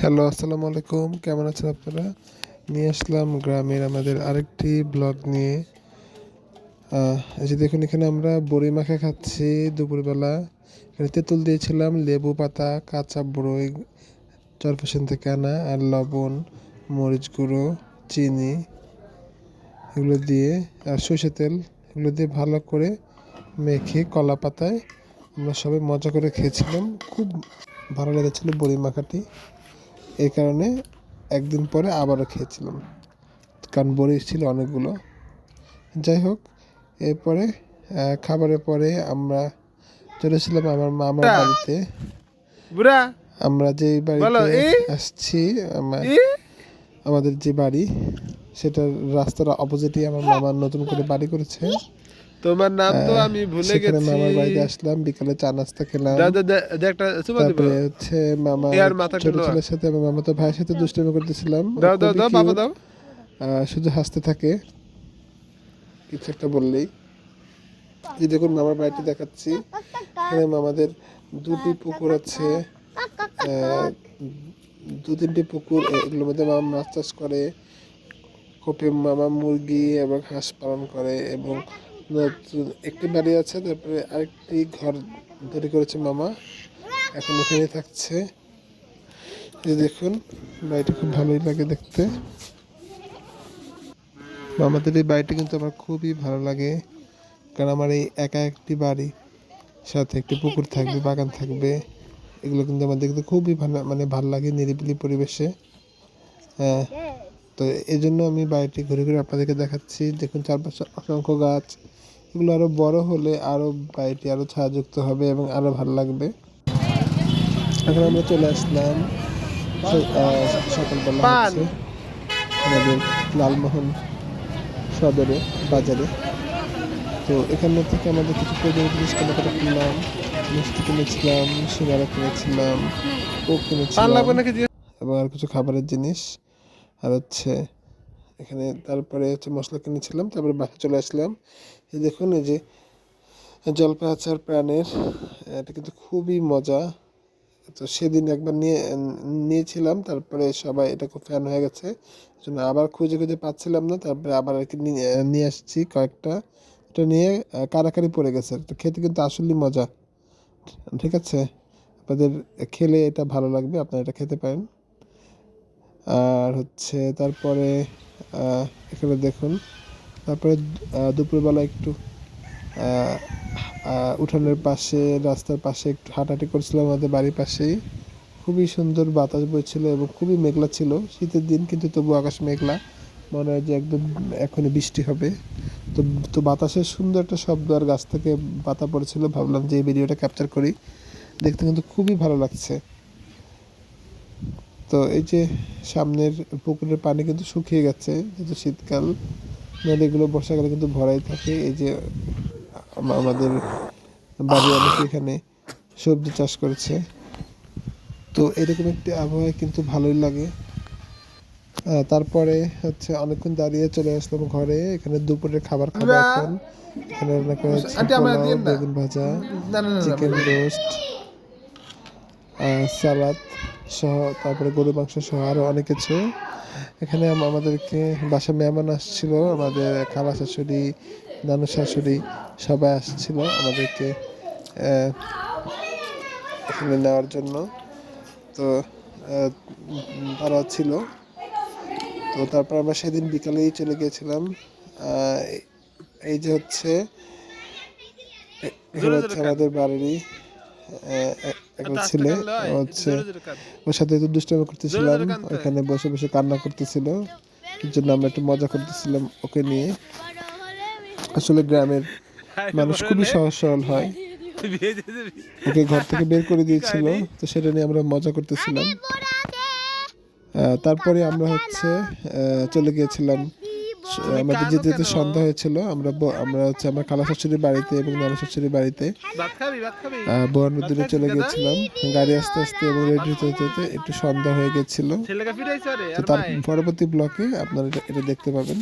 Hello আসসালামু আলাইকুম। কেমন আছেন আপনারা? নিয়ে আসলাম গ্রামের আমাদের আরেকটি ব্লগ নিয়ে। যে দেখুন, এখানে আমরা বড়ি মাখা খাচ্ছি দুপুরবেলা। এখানে তেঁতুল দিয়েছিলাম, লেবু পাতা, কাঁচা বড়ই, চরপেশন থেকে আনা, আর লবণ, মরিচ গুঁড়ো, চিনি এগুলো দিয়ে, আর সর্ষে তেল এগুলো দিয়ে ভালো করে মেখে কলা পাতায় আমরা সবাই মজা করে খেয়েছিলাম। খুব ভালো লেগেছিলো বড়ি মাখাটি। এই কারণে একদিন পরে আবারও খেয়েছিলাম। কারণ বড়ি ছিল অনেকগুলো। যাই হোক এরপরে খাবারের পরে আমরা চলেছিলাম আমার মামার বাড়িতে। আমরা যে বাড়িতে আসছি আমা- ই? আমাদের যে বাড়ি সেটার রাস্তার অপোজিটে আমার মামার নতুন করে বাড়ি করেছে। তোমার নাম তো আমি ভুলে গেছি। মামার বাড়িতে আসলাম বিকালে চা নাস্তা খেলাম। দাও, দাও, একটা চুমা দিব। তারপরে হচ্ছে মামা ছোট। ছেলের সাথে মামা তো ভাইয়ের সাথে দুষ্টামি করতেছিলাম। দাও দাও দাও বাবা দাও। শুধু হাসতে থাকে। কিছু একটা বললেই। এই দেখুন মামার বাড়িটি দেখাচ্ছি। এখানে মামাদের দুটি পুকুর আছে। দু তিনটি পুকুর এগুলোর মধ্যে মামা মাছ চাষ করে। কপি মামা মুরগি এবং হাঁস পালন করে এবং একটি বাড়ি আছে, তারপরে আরেকটি ঘর তৈরি করেছে মামা। এখন ওখানে থাকছে। দেখুন, বাড়িটা খুব ভালোই লাগে দেখতে। আমাদের এই বাড়িটা কিন্তু আমার খুবই ভালো লাগে, কারণ আমার এই একা একটি বাড়ি, সাথে একটি পুকুর থাকবে, বাগান থাকবে, এগুলো কিন্তু আমার দেখতে খুবই ভালো মানে ভালো লাগে নিরিবিলি পরিবেশে। হ্যাঁ তো এই জন্য আমি বাড়িটি ঘুরে ঘুরে আপনাদেরকে দেখাচ্ছি। দেখুন চারপাশে অসংখ্য গাছ এগুলো আরও বড় হলে আরও বাড়িটি আরও ছায়াযুক্ত হবে এবং আরও ভালো লাগবে। এখন আমরা চলে আসলাম সকালবেলা আমাদের লালমোহন সদরে বাজারে। তো এখানে থেকে আমাদের কিছু প্রয়োজনীয় জিনিস কেনাকাটা কিনলাম মিষ্টি কিনেছিলাম সিঙ্গারা কিনেছিলাম কোক কিনেছিলাম। এবং আর কিছু খাবারের জিনিস। আর হচ্ছে এখানে তারপরে হচ্ছে মশলা কিনেছিলাম, তারপরে বাসা চলে আসলাম। এই দেখুন, এই যে জলপাই আচার প্রাণের, এটা কিন্তু খুবই মজা। তো সেদিন একবার নিয়ে, নিয়েছিলাম, তারপরে সবাই এটা খুব ফ্যান হয়ে গেছে। জন্য আবার খুঁজে খুঁজে পাচ্ছিলাম না, তারপরে আবার আর কি নিয়ে আসছি কয়েকটা। এটা নিয়ে কারাকারি পড়ে গেছে তো খেতে কিন্তু আসলেই মজা। ঠিক আছে? আপনাদের খেলে এটা ভালো লাগবে, আপনারা এটা খেতে পারেন। আর হচ্ছে তারপরে এখানে দেখুন। তারপরে দুপুরবেলা একটু উঠানের পাশে, রাস্তার পাশে একটু হাঁটাহাঁটি করছিলাম আমাদের বাড়ির পাশেই। খুবই সুন্দর বাতাস বইছিল এবং খুবই মেঘলা ছিল। শীতের দিন কিন্তু তবু আকাশ মেঘলা। মনে হয় যে একদম এখনই বৃষ্টি হবে। তো তো বাতাসের সুন্দর একটা শব্দ আর গাছ থেকে পাতা পড়েছিল। ভাবলাম যে এই ভিডিওটা ক্যাপচার করি। দেখতে কিন্তু খুবই ভালো লাগছে। তো এই যে সামনের পুকুরের পানি কিন্তু শুকিয়ে গেছে যেহেতু শীতকাল নদীগুলো বর্ষাকালে কিন্তু ভরাই থাকে। এই যে আমাদের বাড়ি অনেকে এখানে সবজি চাষ করেছে। তো এরকম একটি আবহাওয়া কিন্তু ভালোই লাগে। তারপরে হচ্ছে অনেকক্ষণ দাঁড়িয়ে চলে আসলাম ঘরে। এখানে দুপুরের খাবার খাব এখন। এখানে রান্না পোলাও বেগুন ভাজা চিকেন রোস্ট সালাদ সহ, তারপরে গরু মাংস সহ আরও অনেক কিছু। এখানে আমাদেরকে বাসা মেহমান আসছিল, আমাদের খালা শাশুড়ি, নানু শাশুড়ি সবাই আসছিল আমাদেরকে এখানে নেওয়ার জন্য। তো তারা ছিল। তো তারপর আমরা সেদিন বিকালেই চলে গিয়েছিলাম। এই- যে হচ্ছে এখানে হচ্ছে আমাদের বাড়িরই একটা ছেলে হচ্ছে। ওর সাথে একটু দুষ্টামি করতেছিলাম। ওখানে বসে বসে কান্না করতেছিল এর জন্য আমরা একটু মজা করতেছিলাম ওকে নিয়ে আসলে গ্রামের মানুষ খুবই সহজ সরল হয়। ওকে ঘর থেকে বের করে দিয়েছিল তো সেটা নিয়ে আমরা মজা করতেছিলাম আহ, তারপরে আমরা হচ্ছে আহ, চলে গিয়েছিলাম আমাদের যেতে যেতে সন্ধ্যা হয়েছিল আমরা আমরা হচ্ছে আমার খালা শাশুড়ির বাড়িতে এবং নানা শাশুড়ির বাড়িতে বোয়ার নদীতে দূরে চলে গেছিলাম গাড়ি আস্তে আস্তে এবং রেডি হতে হতে একটু সন্ধ্যা হয়ে গেছিল। তো তার পরবর্তী ব্লকে আপনারা এটা দেখতে পাবেন।